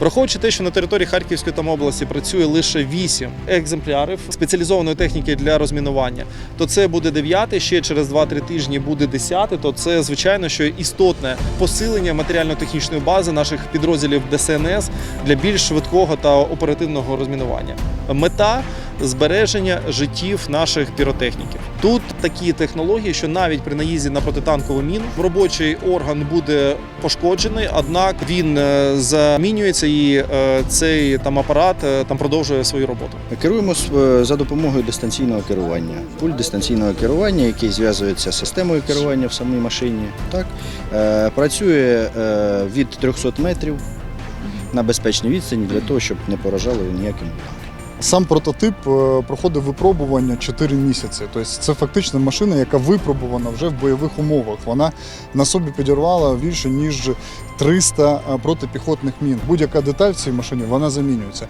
Враховуючи те, що на території Харківської там області працює лише 8 екземплярів спеціалізованої техніки для розмінування, то це буде 9, ще через 2-3 тижні буде 10, то це звичайно, що істотне посилення матеріально-технічної бази наших підрозділів ДСНС для більш швидкого та оперативного розмінування. Мета збереження життів наших піротехніків. Тут такі технології, що навіть при наїзді на протитанкову міну робочий орган буде пошкоджений, однак він е, замінюється і е, цей там апарат е, там продовжує свою роботу. Керуємось е, за допомогою дистанційного керування. Пульт дистанційного керування, який зв'язується з системою керування в самій машині. Так? Працює від 300 метрів на безпечній відстані для того, щоб не поражало ніяким. Сам прототип е, проходив випробування 4 місяці. Тобто це фактично машина, яка випробувана вже в бойових умовах. Вона на собі підірвала більше ніж 300 протипіхотних мін. Будь-яка деталь в цій машині вона замінюється.